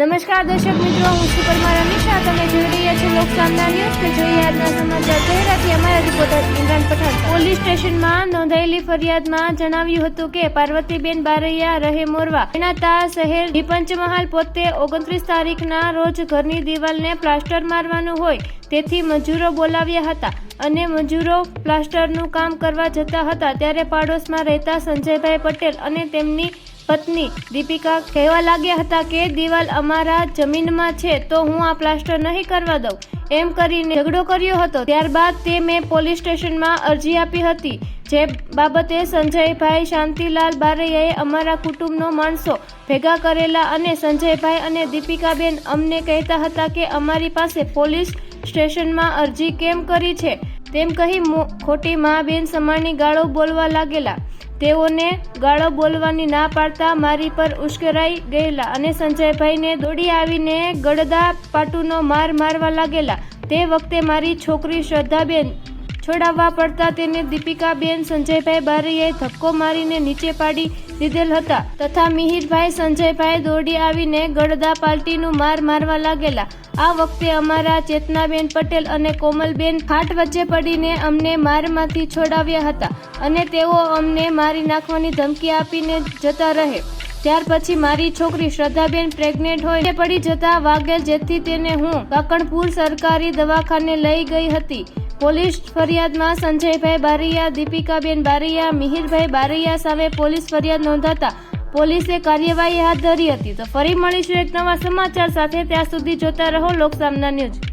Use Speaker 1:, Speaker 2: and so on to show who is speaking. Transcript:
Speaker 1: નમસ્કાર દર્શક મિત્રો, હું છું પરમાર અમીષા તમે જોઈ રહ્યા છો લોકસામના ન્યૂઝ કે જોઈએ આજના સમાચાર જાહેરાતથી અમારા રિપોર્ટર ઇમરાન પઠાણ. પોલીસ સ્ટેશનમાં નોંધાયેલી ફરિયાદમાં જણાવ્યું હતું કે પાર્વતીબેન બારૈયા રહે મોરવા. ગણાતા શહેર પંચમહાલ પોતે ઓગણત્રીસ તારીખના રોજ ઘરની દિવાલને પ્લાસ્ટર મારવાનું હોય, તેથી મજૂરો બોલાવ્યા હતા અને મજૂરો પ્લાસ્ટરનું કામ કરવા જતા હતા. ત્યારે પાડોશમાં રહેતા સંજયભાઈ પટેલ અને તેમની પત્ની દીપિકા કહેવા લાગ્યા હતા કે દિવાલ અમારા જમીનમાં છે, તો હું આ પ્લાસ્ટર નહીં કરવા દઉં. એમ કરીને ઝઘડો કર્યો હતો. ત્યારબાદ તે મેં પોલીસ સ્ટેશનમાં અરજી આપી હતી. જે બાબતે સંજયભાઈ શાંતિલાલ બારૈયાએ અમારા કુટુંબનો માણસો ભેગા કરેલા અને સંજયભાઈ અને દીપિકાબેન અમને કહેતા હતા કે અમારી પાસે પોલીસ સ્ટેશનમાં અરજી કેમ કરી છે? તેમ કહી મો- ખોટી મહાબેન સમાણી ગાળો બોલવા લાગેલા. તેઓને ગાળો બોલવાની ના પાડતા મારી પર ઉશ્કેરાઈ ગયેલા અને સંજયભાઈને દોડી આવીને ગળદા પાટુનો માર મારવા લાગેલા. તે વખતે મારી છોકરી શ્રદ્ધાબેન છોડાવવા પડતા તેને દીપિકાબેન સંજયભાઈ બારીએ ધક્કો મારીને નીચે પાડી દીધેલ હતા તથા મિહિરભાઈ સંજયભાઈ દોડી આવીને ગળદા પાલટીનું માર મારવા લાગેલા. આ વખતે અમારા ચેતનાબેન પટેલ અને કોમલબેન ફાટ વચ્ચે પડીને અમને મારમાંથી છોડાવ્યા હતા અને તેઓ અમને મારી નાખવાની ધમકી આપીને જતા રહે. ત્યાર પછી મારી છોકરી શ્રદ્ધાબેન પ્રેગ્નેન્ટ હોય પડી જતા વાગેલ જેથી તેને હું કાકણપુર સરકારી દવાખાને લઈ ગઈ હતી. પોલીસ ફરિયાદમાં સંજયભાઈ બારૈયા, દીપિકાબેન બારૈયા, મિહિરભાઈ બારૈયા સામે પોલીસ ફરિયાદ નોંધાતા પોલીસે કાર્યવાહી હાથ ધરી હતી. તો ફરી મળીશું એક નવા સમાચાર સાથે. ત્યાં સુધી જોતા રહો લોકસામના ન્યૂઝ.